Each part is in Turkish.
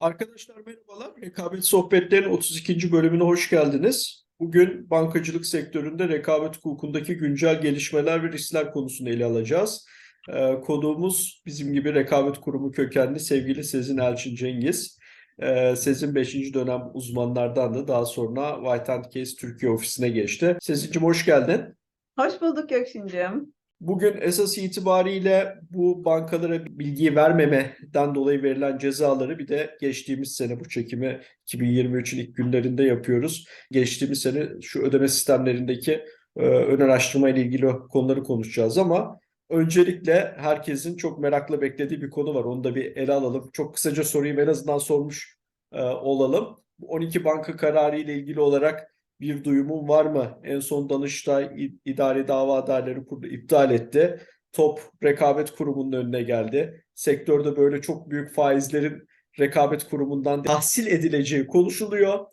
Arkadaşlar merhabalar. Rekabet Sohbetlerinin 32. bölümüne hoş geldiniz. Bugün bankacılık sektöründe rekabet hukukundaki güncel gelişmeler ve riskler konusunu ele alacağız. Ee, konuğumuz bizim gibi rekabet kurumu kökenli sevgili Sezin Elçin Cengiz. Ee, Sezin 5. dönem uzmanlardan da daha sonra White Case Türkiye ofisine geçti. Sezin'cim hoş geldin. Hoş bulduk Gökçin'cim. Bugün esas itibariyle bu bankalara bilgi vermemeden dolayı verilen cezaları bir de geçtiğimiz sene bu çekimi 2023'ün ilk günlerinde yapıyoruz. Geçtiğimiz sene şu ödeme sistemlerindeki e, ön araştırma ile ilgili konuları konuşacağız ama öncelikle herkesin çok merakla beklediği bir konu var. Onu da bir ele alalım. Çok kısaca sorayım en azından sormuş e, olalım. Bu 12 banka kararı ile ilgili olarak bir duyumun var mı? En son Danıştay İdari Dava Derleri Kurulu iptal etti. Top rekabet kurumunun önüne geldi. Sektörde böyle çok büyük faizlerin rekabet kurumundan tahsil edileceği konuşuluyor.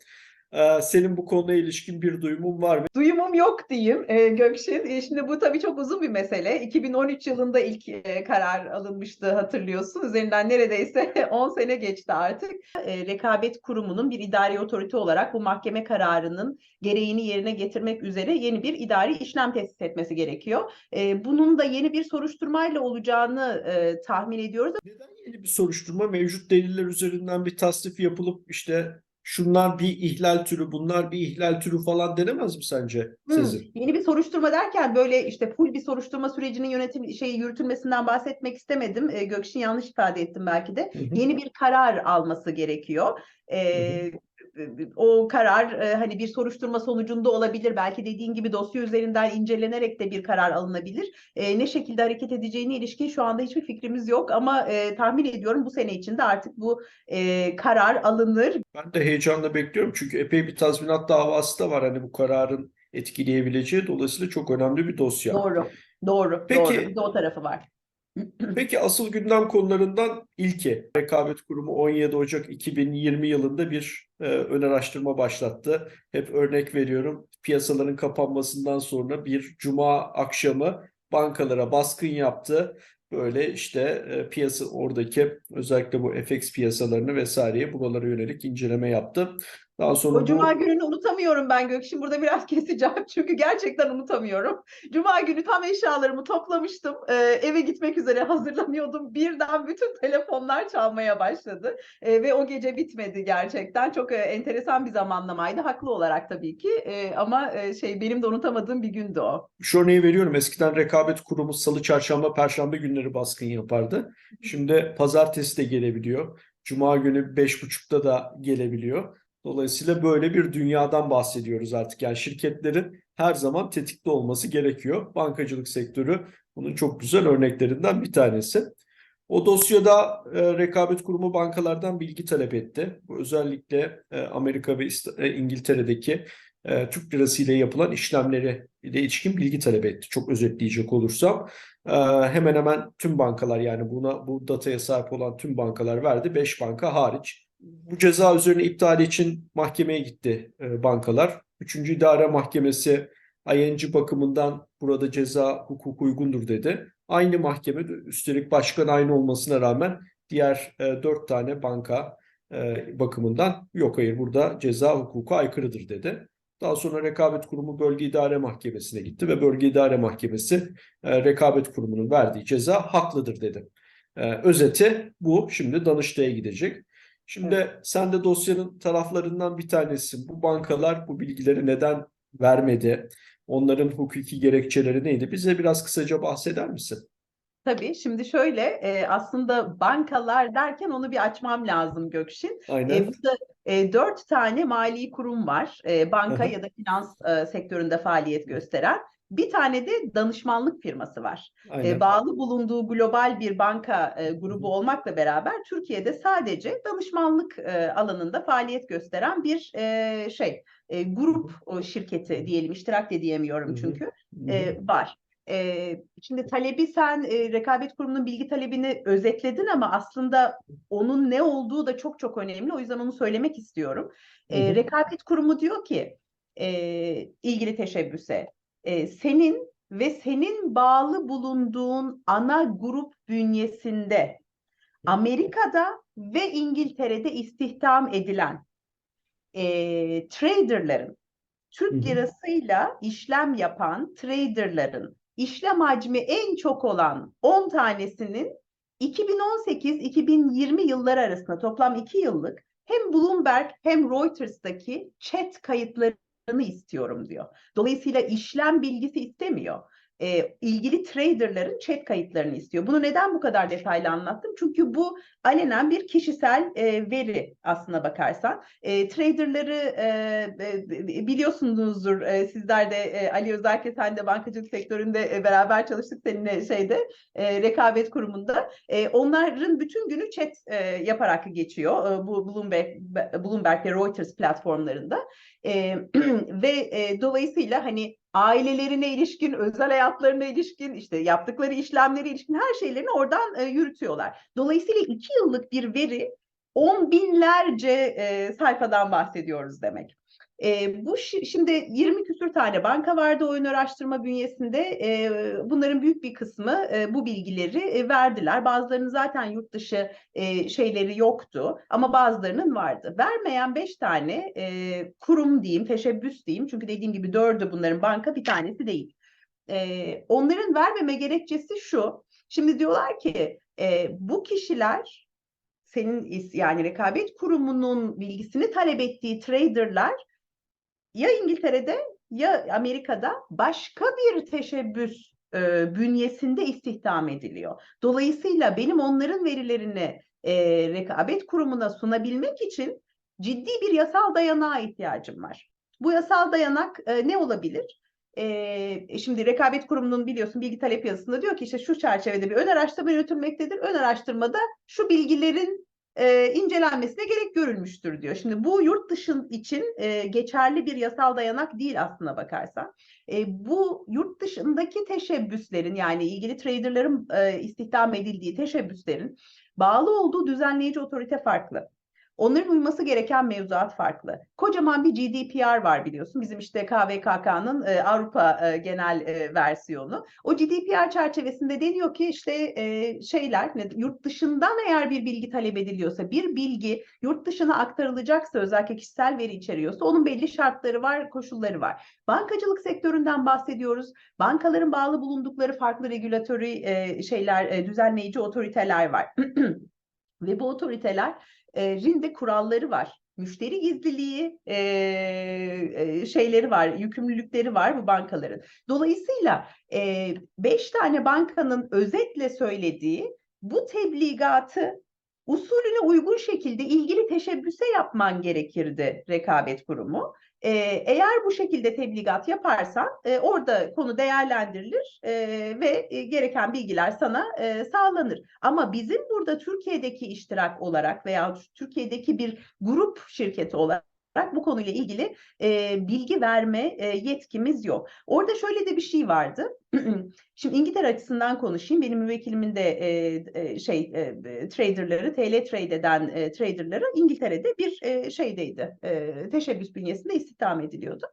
Ee, senin bu konuya ilişkin bir duyumun var mı? Duyumum yok diyeyim e, Gökçin. E, şimdi bu tabii çok uzun bir mesele. 2013 yılında ilk e, karar alınmıştı hatırlıyorsun. Üzerinden neredeyse 10 sene geçti artık. E, Rekabet Kurumu'nun bir idari otorite olarak bu mahkeme kararının gereğini yerine getirmek üzere yeni bir idari işlem tesis etmesi gerekiyor. E, bunun da yeni bir soruşturmayla olacağını e, tahmin ediyoruz. Neden yeni bir soruşturma mevcut deliller üzerinden bir tasnif yapılıp işte şunlar bir ihlal türü, bunlar bir ihlal türü falan denemez mi sence Sezin? Yeni bir soruşturma derken böyle işte full bir soruşturma sürecinin yönetim şey yürütülmesinden bahsetmek istemedim. E, Gökşin yanlış ifade ettim belki de. Hı hı. Yeni bir karar alması gerekiyor. E, o karar e, hani bir soruşturma sonucunda olabilir. Belki dediğin gibi dosya üzerinden incelenerek de bir karar alınabilir. E, ne şekilde hareket edeceğine ilişkin şu anda hiçbir fikrimiz yok ama e, tahmin ediyorum bu sene içinde artık bu e, karar alınır. Ben de heyecanla bekliyorum çünkü epey bir tazminat davası da var hani bu kararın etkileyebileceği. Dolayısıyla çok önemli bir dosya. Doğru. Doğru. Peki- Doğru. Bir de o tarafı var. Peki asıl gündem konularından ilki Rekabet Kurumu 17 Ocak 2020 yılında bir e, ön araştırma başlattı. Hep örnek veriyorum. Piyasaların kapanmasından sonra bir cuma akşamı bankalara baskın yaptı. Böyle işte e, piyasa oradaki özellikle bu FX piyasalarını vesaireyi buralara yönelik inceleme yaptı. Daha sonra O bu cuma gününü unutamıyorum ben Gökşin. Burada biraz keseceğim çünkü gerçekten unutamıyorum. Cuma günü tam eşyalarımı toplamıştım. Ee, eve gitmek üzere hazırlanıyordum. Birden bütün telefonlar çalmaya başladı. Ee, ve o gece bitmedi gerçekten. Çok e, enteresan bir zamanlamaydı. Haklı olarak tabii ki. Ee, ama e, şey benim de unutamadığım bir gündü o. Şu örneği veriyorum. Eskiden rekabet kurumu salı, çarşamba, perşembe günleri baskın yapardı. Şimdi pazartesi de gelebiliyor. Cuma günü beş buçukta da gelebiliyor. Dolayısıyla böyle bir dünyadan bahsediyoruz artık. Yani şirketlerin her zaman tetikte olması gerekiyor. Bankacılık sektörü bunun çok güzel örneklerinden bir tanesi. O dosyada e, rekabet kurumu bankalardan bilgi talep etti. Bu özellikle e, Amerika ve İst- e, İngiltere'deki e, Türk lirası ile yapılan işlemleri ile ilişkin bilgi talep etti. Çok özetleyecek olursam e, hemen hemen tüm bankalar yani buna bu dataya sahip olan tüm bankalar verdi. 5 banka hariç. Bu ceza üzerine iptali için mahkemeye gitti e, bankalar. Üçüncü İdare Mahkemesi ING bakımından burada ceza hukuku uygundur dedi. Aynı mahkeme üstelik başkan aynı olmasına rağmen diğer e, dört tane banka e, bakımından yok hayır burada ceza hukuku aykırıdır dedi. Daha sonra Rekabet Kurumu Bölge İdare Mahkemesi'ne gitti ve Bölge İdare Mahkemesi e, Rekabet Kurumu'nun verdiği ceza haklıdır dedi. E, özeti bu. Şimdi Danıştay'a gidecek. Şimdi sen de dosyanın taraflarından bir tanesi. Bu bankalar bu bilgileri neden vermedi? Onların hukuki gerekçeleri neydi? Bize biraz kısaca bahseder misin? Tabii şimdi şöyle e, aslında bankalar derken onu bir açmam lazım Gökşin. Aynen. E, burada e, dört tane mali kurum var. E, banka ya da finans e, sektöründe faaliyet gösteren. Bir tane de danışmanlık firması var. E, bağlı bulunduğu global bir banka e, grubu olmakla beraber Türkiye'de sadece danışmanlık e, alanında faaliyet gösteren bir e, şey e, grup o şirketi diyelim iştirak de diyemiyorum çünkü e, var. E, şimdi talebi sen e, rekabet kurumunun bilgi talebini özetledin ama aslında onun ne olduğu da çok çok önemli. O yüzden onu söylemek istiyorum. E, rekabet kurumu diyor ki e, ilgili teşebbüse e, senin ve senin bağlı bulunduğun ana grup bünyesinde Amerika'da ve İngiltere'de istihdam edilen e, traderların, Türk lirasıyla işlem yapan traderların işlem hacmi en çok olan 10 tanesinin 2018-2020 yılları arasında toplam 2 yıllık hem Bloomberg hem Reuters'taki chat kayıtlarını istiyorum diyor. Dolayısıyla işlem bilgisi istemiyor. E, ilgili traderların chat kayıtlarını istiyor. Bunu neden bu kadar detaylı anlattım? Çünkü bu alenen bir kişisel e, veri aslına bakarsan. E, traderları e, e, biliyorsunuzdur e, sizler de e, Ali özellikle sen de bankacılık sektöründe e, beraber çalıştık seninle şeyde e, rekabet kurumunda. E, onların bütün günü chat e, yaparak geçiyor e, bu Bloomberg, Bloomberg ve Reuters platformlarında. E, ve e, dolayısıyla hani ailelerine ilişkin, özel hayatlarına ilişkin, işte yaptıkları işlemlere ilişkin her şeylerini oradan e, yürütüyorlar. Dolayısıyla iki yıllık bir veri on binlerce e, sayfadan bahsediyoruz demek. E, bu şi- şimdi 20 küsür tane banka vardı oyun araştırma bünyesinde. E, bunların büyük bir kısmı e, bu bilgileri e, verdiler. Bazılarının zaten yurt dışı e, şeyleri yoktu ama bazılarının vardı. Vermeyen 5 tane e, kurum diyeyim, teşebbüs diyeyim. Çünkü dediğim gibi dördü bunların banka bir tanesi değil. E, onların vermeme gerekçesi şu. Şimdi diyorlar ki e, bu kişiler senin yani rekabet kurumunun bilgisini talep ettiği traderlar ya İngiltere'de ya Amerika'da başka bir teşebbüs e, bünyesinde istihdam ediliyor. Dolayısıyla benim onların verilerini e, rekabet kurumuna sunabilmek için ciddi bir yasal dayanağa ihtiyacım var. Bu yasal dayanak e, ne olabilir? E, şimdi rekabet kurumunun biliyorsun bilgi talep yazısında diyor ki işte şu çerçevede bir ön araştırma yürütülmektedir. Ön araştırmada şu bilgilerin e, incelenmesine gerek görülmüştür diyor. Şimdi bu yurt dışı için e, geçerli bir yasal dayanak değil aslına bakarsan. E, bu yurt dışındaki teşebbüslerin yani ilgili traderların e, istihdam edildiği teşebbüslerin bağlı olduğu düzenleyici otorite farklı. Onların uyması gereken mevzuat farklı. Kocaman bir GDPR var biliyorsun. Bizim işte KVKK'nın e, Avrupa e, genel e, versiyonu. O GDPR çerçevesinde deniyor ki işte e, şeyler yurt dışından eğer bir bilgi talep ediliyorsa, bir bilgi yurt dışına aktarılacaksa özellikle kişisel veri içeriyorsa onun belli şartları var, koşulları var. Bankacılık sektöründen bahsediyoruz. Bankaların bağlı bulundukları farklı regülatörü e, şeyler, e, düzenleyici otoriteler var. Ve bu otoritelerin de kuralları var. Müşteri gizliliği e, e, şeyleri var, yükümlülükleri var bu bankaların. Dolayısıyla e, beş tane bankanın özetle söylediği bu tebligatı usulüne uygun şekilde ilgili teşebbüse yapman gerekirdi rekabet kurumu. Eğer bu şekilde tebligat yaparsan orada konu değerlendirilir ve gereken bilgiler sana sağlanır. Ama bizim burada Türkiye'deki iştirak olarak veya Türkiye'deki bir grup şirketi olarak bu konuyla ilgili e, bilgi verme e, yetkimiz yok. Orada şöyle de bir şey vardı. Şimdi İngiltere açısından konuşayım. Benim müvekkilimin de e, şey e, traderları, TL trade eden e, traderları İngiltere'de bir e, şeydeydi. E, teşebbüs bünyesinde istihdam ediliyordu.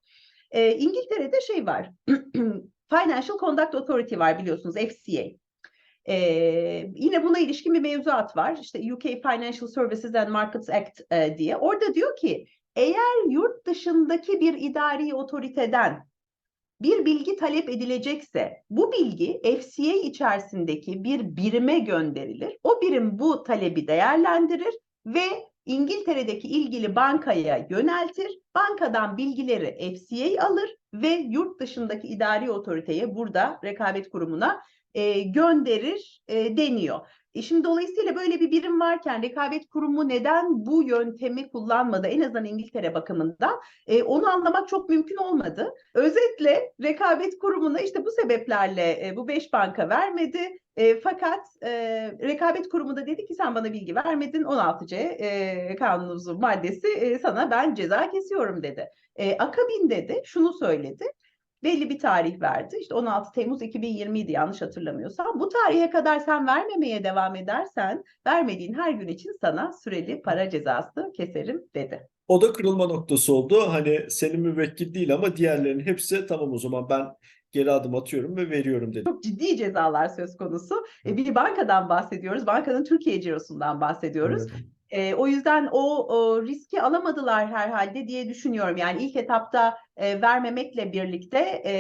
E, İngiltere'de şey var. Financial Conduct Authority var biliyorsunuz FCA. E, yine buna ilişkin bir mevzuat var. İşte UK Financial Services and Markets Act e, diye. Orada diyor ki eğer yurt dışındaki bir idari otoriteden bir bilgi talep edilecekse bu bilgi FCA içerisindeki bir birime gönderilir. O birim bu talebi değerlendirir ve İngiltere'deki ilgili bankaya yöneltir. Bankadan bilgileri FCA alır ve yurt dışındaki idari otoriteye burada rekabet kurumuna e, gönderir e, deniyor. E şimdi dolayısıyla böyle bir birim varken rekabet kurumu neden bu yöntemi kullanmadı en azından İngiltere bakımından e, onu anlamak çok mümkün olmadı. Özetle rekabet kurumuna işte bu sebeplerle e, bu beş banka vermedi. E, fakat e, rekabet kurumu da dedi ki sen bana bilgi vermedin 16C e, kanunumuzun maddesi e, sana ben ceza kesiyorum dedi. E, akabinde de şunu söyledi belli bir tarih verdi. İşte 16 Temmuz 2020 idi yanlış hatırlamıyorsam. Bu tarihe kadar sen vermemeye devam edersen vermediğin her gün için sana süreli para cezası keserim dedi. O da kırılma noktası oldu. Hani senin müvekkil değil ama diğerlerinin hepsi tamam o zaman ben geri adım atıyorum ve veriyorum dedi. Çok ciddi cezalar söz konusu. E, bir bankadan bahsediyoruz. Bankanın Türkiye cirosundan bahsediyoruz. Evet. E, o yüzden o, o riski alamadılar herhalde diye düşünüyorum. Yani ilk etapta e, vermemekle birlikte e,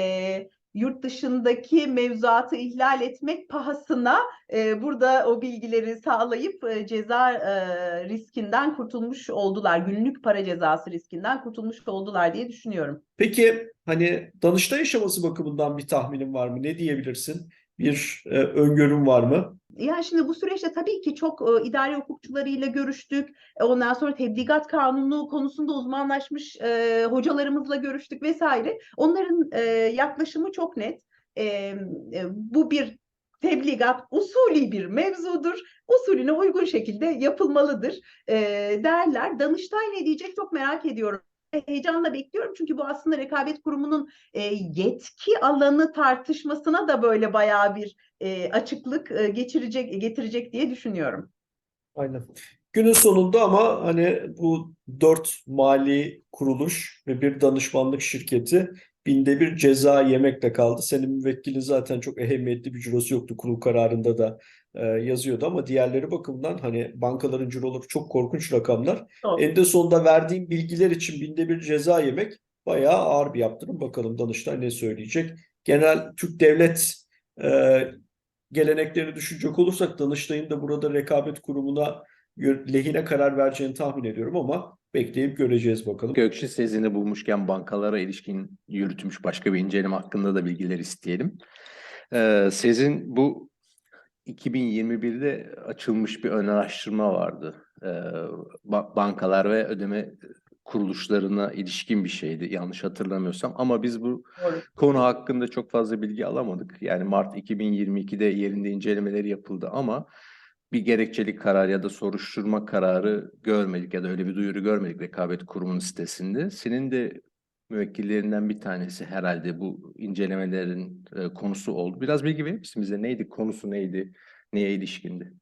yurt dışındaki mevzuatı ihlal etmek pahasına e, burada o bilgileri sağlayıp e, ceza e, riskinden kurtulmuş oldular. Günlük para cezası riskinden kurtulmuş oldular diye düşünüyorum. Peki hani Danıştay yaşaması bakımından bir tahminin var mı? Ne diyebilirsin? Bir e, öngörün var mı? Yani şimdi bu süreçte tabii ki çok e, idare hukukçularıyla görüştük. E, ondan sonra tebligat kanunu konusunda uzmanlaşmış e, hocalarımızla görüştük vesaire. Onların e, yaklaşımı çok net. E, e, bu bir tebligat usulü bir mevzudur. Usulüne uygun şekilde yapılmalıdır e, derler. Danıştay ne diyecek çok merak ediyorum. Heyecanla bekliyorum çünkü bu aslında rekabet kurumunun e, yetki alanı tartışmasına da böyle bayağı bir e, açıklık e, geçirecek getirecek diye düşünüyorum. Aynen. Günün sonunda ama hani bu dört mali kuruluş ve bir danışmanlık şirketi binde bir ceza yemekle kaldı. Senin müvekkilin zaten çok ehemmiyetli bir cirosu yoktu. Kurul kararında da e, yazıyordu ama diğerleri bakımından hani bankaların ciroları çok korkunç rakamlar. Doğru. Eninde sonunda verdiğim bilgiler için binde bir ceza yemek bayağı ağır bir yaptırım. Bakalım Danıştay ne söyleyecek? Genel Türk devlet e, geleneklerini düşünecek olursak Danıştay'ın da burada rekabet kurumuna lehine karar vereceğini tahmin ediyorum ama bekleyip göreceğiz bakalım. Gökçe Sezin'i bulmuşken bankalara ilişkin yürütmüş başka bir inceleme hakkında da bilgiler isteyelim. Ee, Sezin bu 2021'de açılmış bir ön araştırma vardı. Ee, ba- bankalar ve ödeme kuruluşlarına ilişkin bir şeydi yanlış hatırlamıyorsam. Ama biz bu Doğru. konu hakkında çok fazla bilgi alamadık. Yani Mart 2022'de yerinde incelemeleri yapıldı ama bir gerekçelik karar ya da soruşturma kararı görmedik ya da öyle bir duyuru görmedik rekabet kurumunun sitesinde. Senin de müvekkillerinden bir tanesi herhalde bu incelemelerin e, konusu oldu. Biraz bilgi verir misin bize? Neydi? Konusu neydi? Neye ilişkindi?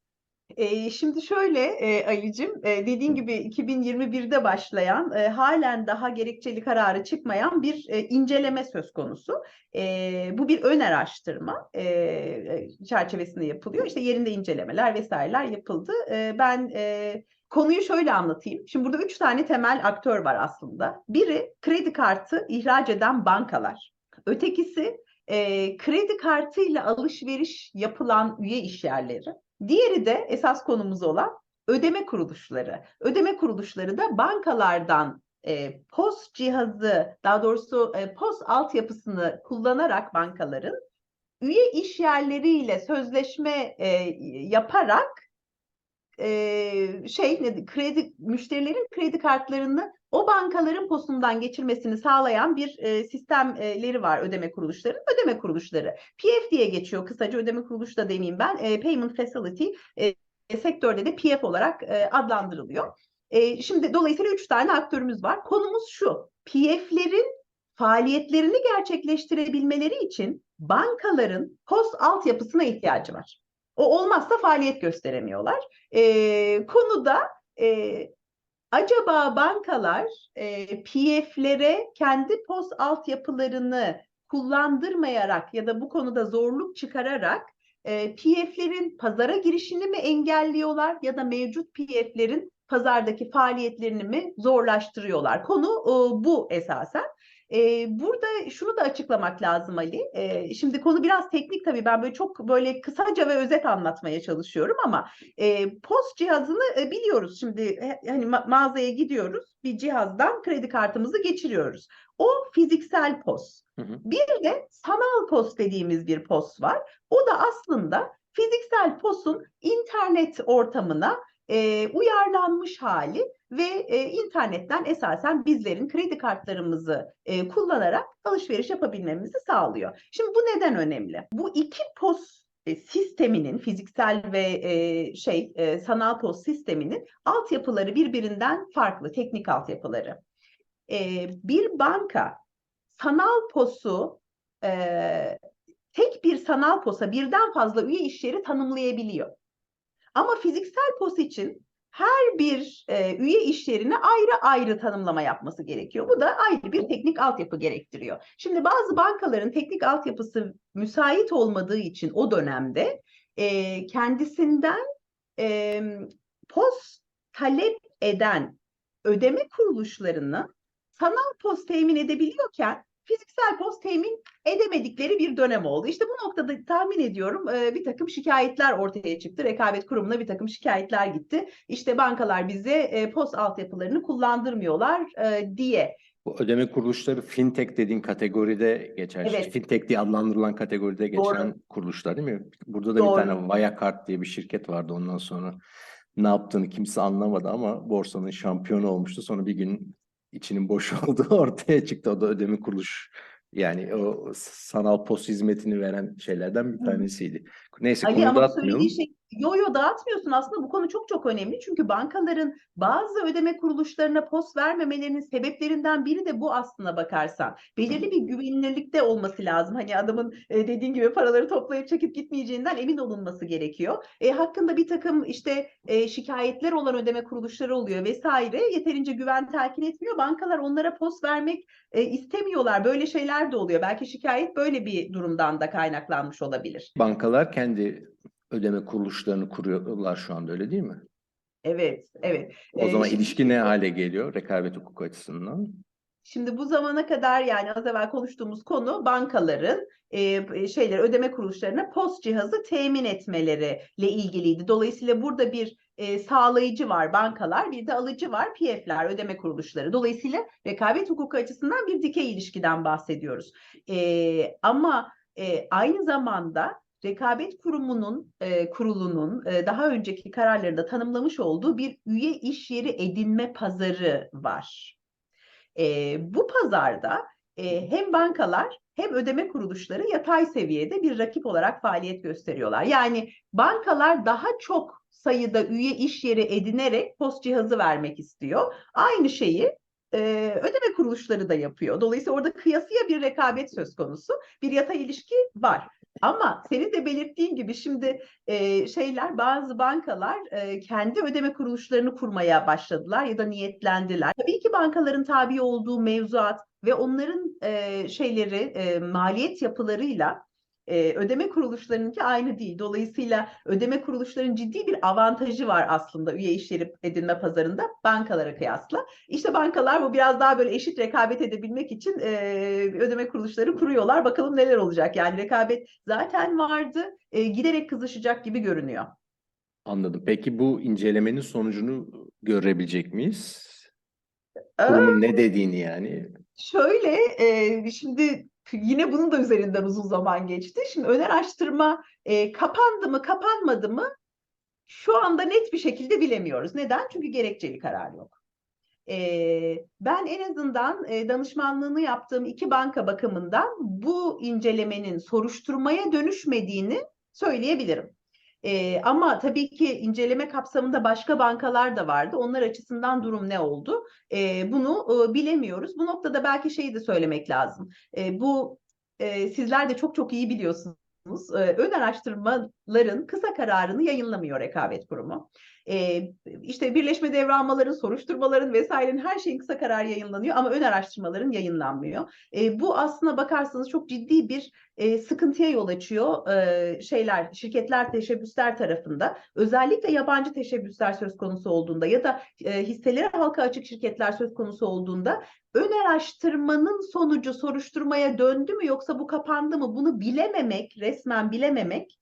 E, şimdi şöyle e, Ali'cim, e, dediğin gibi 2021'de başlayan, e, halen daha gerekçeli kararı çıkmayan bir e, inceleme söz konusu. E, bu bir ön araştırma e, çerçevesinde yapılıyor. İşte yerinde incelemeler vesaireler yapıldı. E, ben e, konuyu şöyle anlatayım. Şimdi burada üç tane temel aktör var aslında. Biri kredi kartı ihraç eden bankalar. Ötekisi e, kredi kartıyla alışveriş yapılan üye işyerleri. Diğeri de esas konumuz olan ödeme kuruluşları. Ödeme kuruluşları da bankalardan e, POS cihazı, daha doğrusu e, POS altyapısını kullanarak bankaların üye işyerleriyle sözleşme e, yaparak e, şey ne kredi müşterilerin kredi kartlarını o bankaların posundan geçirmesini sağlayan bir e, sistemleri var ödeme kuruluşları. Ödeme kuruluşları. PF diye geçiyor kısaca ödeme kuruluşu da demeyeyim ben. E, Payment Facility e, sektörde de PF olarak e, adlandırılıyor. E, şimdi dolayısıyla üç tane aktörümüz var. Konumuz şu. PF'lerin faaliyetlerini gerçekleştirebilmeleri için bankaların POS altyapısına ihtiyacı var. O olmazsa faaliyet gösteremiyorlar. E, konuda e, acaba bankalar e, PF'lere kendi POS altyapılarını kullandırmayarak ya da bu konuda zorluk çıkararak e, PF'lerin pazara girişini mi engelliyorlar ya da mevcut PF'lerin pazardaki faaliyetlerini mi zorlaştırıyorlar? Konu e, bu esasen. E, burada şunu da açıklamak lazım Ali. E, şimdi konu biraz teknik tabii ben böyle çok böyle kısaca ve özet anlatmaya çalışıyorum ama e, POS cihazını e, biliyoruz. Şimdi e, hani ma- mağazaya gidiyoruz bir cihazdan kredi kartımızı geçiriyoruz. O fiziksel POS. Hı hı. Bir de sanal POS dediğimiz bir POS var. O da aslında fiziksel POS'un internet ortamına e, uyarlanmış hali ve e, internetten esasen bizlerin kredi kartlarımızı e, kullanarak alışveriş yapabilmemizi sağlıyor. Şimdi bu neden önemli? Bu iki POS e, sisteminin fiziksel ve e, şey e, sanal POS sisteminin altyapıları birbirinden farklı teknik altyapıları. E, bir banka sanal POS'u e, tek bir sanal POS'a birden fazla üye işyeri tanımlayabiliyor. Ama fiziksel POS için her bir e, üye iş yerine ayrı ayrı tanımlama yapması gerekiyor. Bu da ayrı bir teknik altyapı gerektiriyor. Şimdi bazı bankaların teknik altyapısı müsait olmadığı için o dönemde e, kendisinden e, POS talep eden ödeme kuruluşlarını sanal POS temin edebiliyorken fiziksel POS temin edemedikleri bir dönem oldu. İşte bu noktada tahmin ediyorum e, bir takım şikayetler ortaya çıktı. Rekabet kurumuna bir takım şikayetler gitti. İşte bankalar bize e, POS altyapılarını kullandırmıyorlar e, diye. Bu ödeme kuruluşları fintech dediğin kategoride geçer. Evet. Fintech diye adlandırılan kategoride geçen Doğru. kuruluşlar değil mi? Burada da Doğru. bir tane Wirecard diye bir şirket vardı ondan sonra. Ne yaptığını kimse anlamadı ama borsanın şampiyonu olmuştu. Sonra bir gün içinin boş olduğu ortaya çıktı. O da ödeme kuruluş. Yani o sanal pos hizmetini veren şeylerden bir tanesiydi. Neyse Ali konuyu ama dağıtmayalım. söylediği şey yo yo dağıtmıyorsun aslında bu konu çok çok önemli. Çünkü bankaların bazı ödeme kuruluşlarına POS vermemelerinin sebeplerinden biri de bu aslına bakarsan. Belirli bir güvenilirlikte olması lazım. Hani adamın e, dediğin gibi paraları toplayıp çekip gitmeyeceğinden emin olunması gerekiyor. E, hakkında bir takım işte e, şikayetler olan ödeme kuruluşları oluyor vesaire. Yeterince güven telkin etmiyor. Bankalar onlara POS vermek e, istemiyorlar. Böyle şeyler de oluyor. Belki şikayet böyle bir durumdan da kaynaklanmış olabilir. Bankalar kendi ödeme kuruluşlarını kuruyorlar şu anda öyle değil mi? Evet, evet. O Ee, zaman şimdi- ilişki ne hale geliyor rekabet hukuku açısından? Şimdi bu zamana kadar yani az evvel konuştuğumuz konu bankaların e, şeyler ödeme kuruluşlarına POS cihazı temin etmeleriyle ilgiliydi. Dolayısıyla burada bir e, sağlayıcı var bankalar, bir de alıcı var PF'ler ödeme kuruluşları. Dolayısıyla rekabet hukuku açısından bir dikey ilişkiden bahsediyoruz. E, ama e, aynı zamanda Rekabet Kurumu'nun e, kurulunun e, daha önceki kararlarında tanımlamış olduğu bir üye iş yeri edinme pazarı var. E, bu pazarda e, hem bankalar hem ödeme kuruluşları yatay seviyede bir rakip olarak faaliyet gösteriyorlar. Yani bankalar daha çok sayıda üye iş yeri edinerek post cihazı vermek istiyor. Aynı şeyi e, ödeme kuruluşları da yapıyor. Dolayısıyla orada kıyasıya bir rekabet söz konusu. Bir yatay ilişki var. Ama senin de belirttiğin gibi şimdi e, şeyler bazı bankalar e, kendi ödeme kuruluşlarını kurmaya başladılar ya da niyetlendiler. Tabii ki bankaların tabi olduğu mevzuat ve onların e, şeyleri e, maliyet yapılarıyla e, ödeme kuruluşlarınınki aynı değil. Dolayısıyla ödeme kuruluşlarının ciddi bir avantajı var aslında üye işleri edinme pazarında bankalara kıyasla. İşte bankalar bu biraz daha böyle eşit rekabet edebilmek için e, ödeme kuruluşları kuruyorlar. Bakalım neler olacak. Yani rekabet zaten vardı, e, giderek kızışacak gibi görünüyor. Anladım. Peki bu incelemenin sonucunu görebilecek miyiz? Ee, Kurumun ne dediğini yani. Şöyle, e, şimdi yine bunun da üzerinden uzun zaman geçti. Şimdi ön araştırma e, kapandı mı, kapanmadı mı? Şu anda net bir şekilde bilemiyoruz. Neden? Çünkü gerekçeli karar yok. E, ben en azından e, danışmanlığını yaptığım iki banka bakımından bu incelemenin soruşturmaya dönüşmediğini söyleyebilirim. E, ama tabii ki inceleme kapsamında başka bankalar da vardı. Onlar açısından durum ne oldu? E, bunu e, bilemiyoruz. Bu noktada belki şeyi de söylemek lazım. E, bu e, sizler de çok çok iyi biliyorsunuz. E, ön araştırmaların kısa kararını yayınlamıyor Rekabet Kurumu. E, işte birleşme devralmaların, soruşturmaların vesairenin her şeyin kısa karar yayınlanıyor ama ön araştırmaların yayınlanmıyor. Bu aslına bakarsanız çok ciddi bir sıkıntıya yol açıyor şeyler, şirketler, teşebbüsler tarafında. Özellikle yabancı teşebbüsler söz konusu olduğunda ya da hisseleri halka açık şirketler söz konusu olduğunda ön araştırmanın sonucu soruşturmaya döndü mü yoksa bu kapandı mı bunu bilememek, resmen bilememek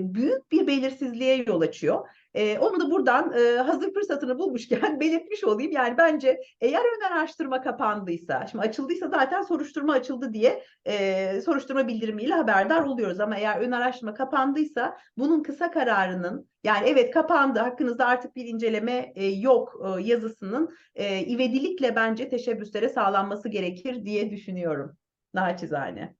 büyük bir belirsizliğe yol açıyor. E, onu da buradan e, hazır fırsatını bulmuşken belirtmiş olayım. Yani bence eğer ön araştırma kapandıysa, şimdi açıldıysa zaten soruşturma açıldı diye e, soruşturma bildirimiyle haberdar oluyoruz. Ama eğer ön araştırma kapandıysa bunun kısa kararının yani evet kapandı hakkınızda artık bir inceleme e, yok e, yazısının e, ivedilikle bence teşebbüslere sağlanması gerekir diye düşünüyorum. Naçizane.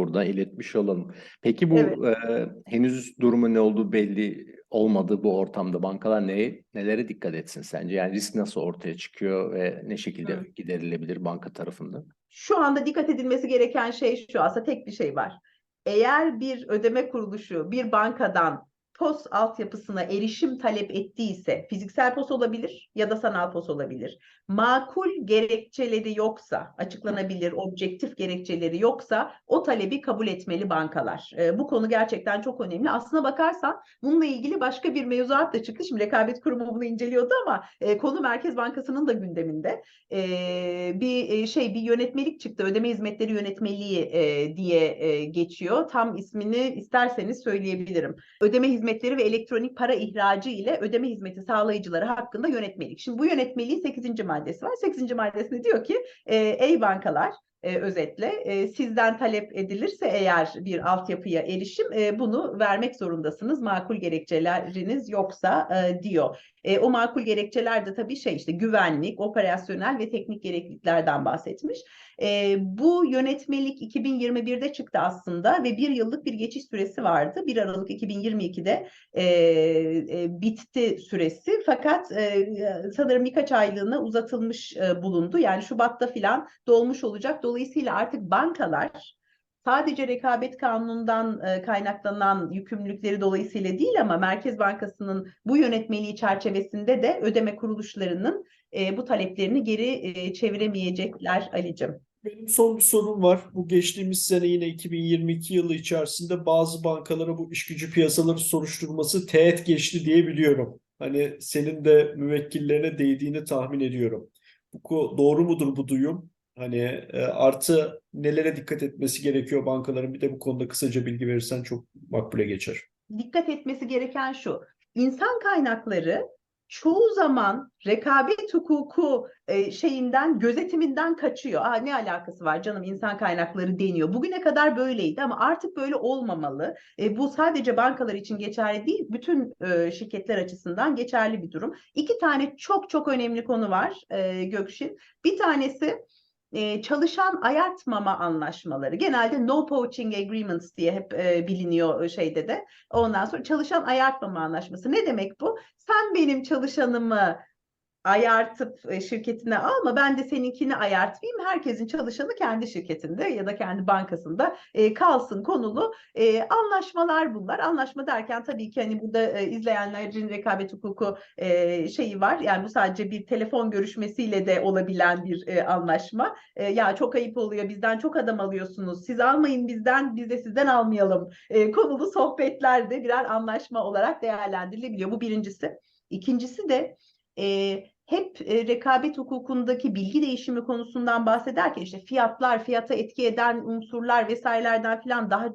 Buradan iletmiş olalım. Peki bu Evet. e, henüz durumu ne olduğu belli olmadığı bu ortamda bankalar neye, nelere dikkat etsin sence? Yani risk nasıl ortaya çıkıyor ve ne şekilde Hı. giderilebilir banka tarafında? Şu anda dikkat edilmesi gereken şey şu aslında tek bir şey var. Eğer bir ödeme kuruluşu bir bankadan POS altyapısına erişim talep ettiyse fiziksel POS olabilir ya da sanal POS olabilir. Makul gerekçeleri yoksa, açıklanabilir, objektif gerekçeleri yoksa o talebi kabul etmeli bankalar. E, bu konu gerçekten çok önemli. Aslına bakarsan bununla ilgili başka bir mevzuat da çıktı. Şimdi Rekabet Kurumu bunu inceliyordu ama e, konu Merkez Bankası'nın da gündeminde. E, bir e, şey bir yönetmelik çıktı. Ödeme hizmetleri yönetmeliği e, diye e, geçiyor. Tam ismini isterseniz söyleyebilirim. Ödeme hizmetleri ve elektronik para ihracı ile ödeme hizmeti sağlayıcıları hakkında yönetmelik. Şimdi bu yönetmeliğin 8. maddesi var. 8. maddesinde diyor ki e, ey bankalar e, özetle e, sizden talep edilirse eğer bir altyapıya erişim e, bunu vermek zorundasınız makul gerekçeleriniz yoksa e, diyor. E, o makul gerekçeler de tabii şey işte güvenlik, operasyonel ve teknik gerekliliklerden bahsetmiş. E, bu yönetmelik 2021'de çıktı aslında ve bir yıllık bir geçiş süresi vardı. 1 Aralık 2022'de e, e, bitti süresi fakat e, sanırım birkaç aylığına uzatılmış e, bulundu. Yani Şubat'ta filan dolmuş olacak. Dolayısıyla artık bankalar sadece rekabet kanunundan e, kaynaklanan yükümlülükleri dolayısıyla değil ama Merkez Bankası'nın bu yönetmeliği çerçevesinde de ödeme kuruluşlarının e, bu taleplerini geri e, çeviremeyecekler Ali'cim. Benim son bir sorum var. Bu geçtiğimiz sene yine 2022 yılı içerisinde bazı bankalara bu iş gücü piyasaları soruşturması teğet geçti diye biliyorum. Hani senin de müvekkillerine değdiğini tahmin ediyorum. Bu doğru mudur bu duyum? Hani e, artı nelere dikkat etmesi gerekiyor bankaların? Bir de bu konuda kısaca bilgi verirsen çok makbule geçer. dikkat etmesi gereken şu. İnsan kaynakları çoğu zaman rekabet hukuku e, şeyinden gözetiminden kaçıyor. Aa, ne alakası var canım insan kaynakları deniyor. Bugüne kadar böyleydi ama artık böyle olmamalı. E, bu sadece bankalar için geçerli değil, bütün e, şirketler açısından geçerli bir durum. İki tane çok çok önemli konu var e, Gökşin. Bir tanesi e, çalışan ayartmama anlaşmaları. Genelde no poaching agreements diye hep e, biliniyor şeyde de. Ondan sonra çalışan ayartmama anlaşması. Ne demek bu? Sen benim çalışanımı ayartıp e, şirketine alma ben de seninkini ayartmayayım. Herkesin çalışanı kendi şirketinde ya da kendi bankasında e, kalsın konulu e, anlaşmalar bunlar. Anlaşma derken tabii ki hani burada e, izleyenlerin rekabet hukuku e, şeyi var. Yani bu sadece bir telefon görüşmesiyle de olabilen bir e, anlaşma. E, ya çok ayıp oluyor bizden çok adam alıyorsunuz. Siz almayın bizden biz de sizden almayalım. E, konulu sohbetlerde birer anlaşma olarak değerlendirilebiliyor. Bu birincisi. İkincisi de e, hep e, rekabet hukukundaki bilgi değişimi konusundan bahsederken işte fiyatlar, fiyata etki eden unsurlar vesairelerden falan daha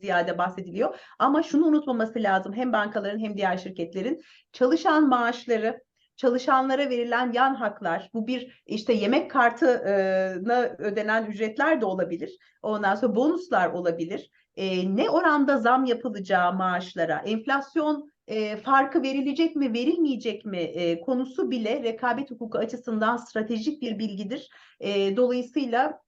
ziyade bahsediliyor. Ama şunu unutmaması lazım hem bankaların hem diğer şirketlerin çalışan maaşları, çalışanlara verilen yan haklar, bu bir işte yemek kartına ödenen ücretler de olabilir. Ondan sonra bonuslar olabilir. E, ne oranda zam yapılacağı maaşlara, enflasyon e, farkı verilecek mi, verilmeyecek mi e, konusu bile rekabet hukuku açısından stratejik bir bilgidir. E, dolayısıyla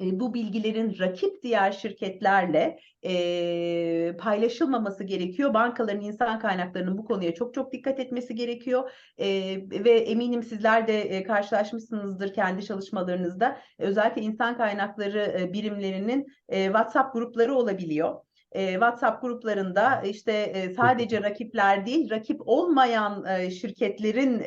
e, bu bilgilerin rakip diğer şirketlerle e, paylaşılmaması gerekiyor. Bankaların insan kaynaklarının bu konuya çok çok dikkat etmesi gerekiyor. E, ve eminim sizler de e, karşılaşmışsınızdır kendi çalışmalarınızda. Özellikle insan kaynakları e, birimlerinin e, WhatsApp grupları olabiliyor e, WhatsApp gruplarında işte e, sadece rakipler değil, rakip olmayan e, şirketlerin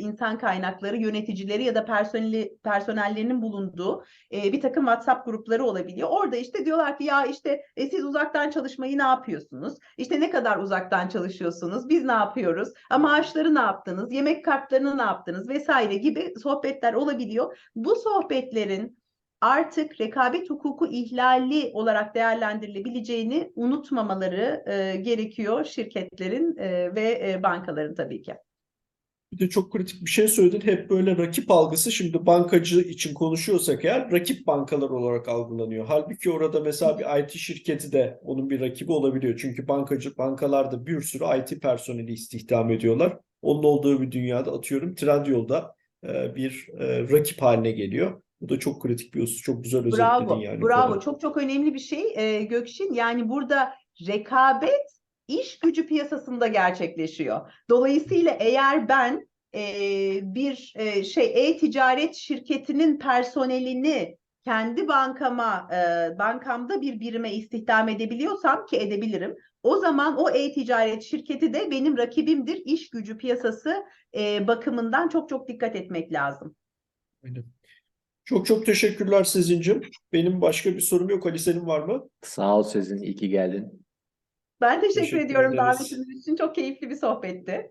insan kaynakları yöneticileri ya da personeli personellerinin bulunduğu bir takım WhatsApp grupları olabiliyor. Orada işte diyorlar ki ya işte siz uzaktan çalışmayı ne yapıyorsunuz? İşte ne kadar uzaktan çalışıyorsunuz? Biz ne yapıyoruz? Ama maaşları ne yaptınız? Yemek kartlarını ne yaptınız? Vesaire gibi sohbetler olabiliyor. Bu sohbetlerin artık rekabet hukuku ihlali olarak değerlendirilebileceğini unutmamaları e, gerekiyor şirketlerin e, ve e, bankaların tabii ki. Bir de çok kritik bir şey söyledin. Hep böyle rakip algısı şimdi bankacı için konuşuyorsak eğer rakip bankalar olarak algılanıyor. Halbuki orada mesela bir IT şirketi de onun bir rakibi olabiliyor. Çünkü bankacı bankalarda bir sürü IT personeli istihdam ediyorlar. Onun olduğu bir dünyada atıyorum Trendyol'da e, bir e, rakip haline geliyor. Bu da çok kritik bir husus. Çok güzel özetledin Bravo, yani. bravo. Ferhat. Çok çok önemli bir şey e, Gökşin. Yani burada rekabet iş gücü piyasasında gerçekleşiyor. Dolayısıyla eğer ben e, bir e, şey e-ticaret şirketinin personelini kendi bankama, e, bankamda bir birime istihdam edebiliyorsam ki edebilirim. o zaman o e-ticaret şirketi de benim rakibimdir. İş gücü piyasası e, bakımından çok çok dikkat etmek lazım. Aynen. Çok çok teşekkürler Sezin'cim. Benim başka bir sorum yok. Ali senin var mı? Sağ ol Sezin, iyi ki geldin. Ben teşekkür Teşekkür ediyorum ederiz. davetiniz için. Çok keyifli bir sohbetti.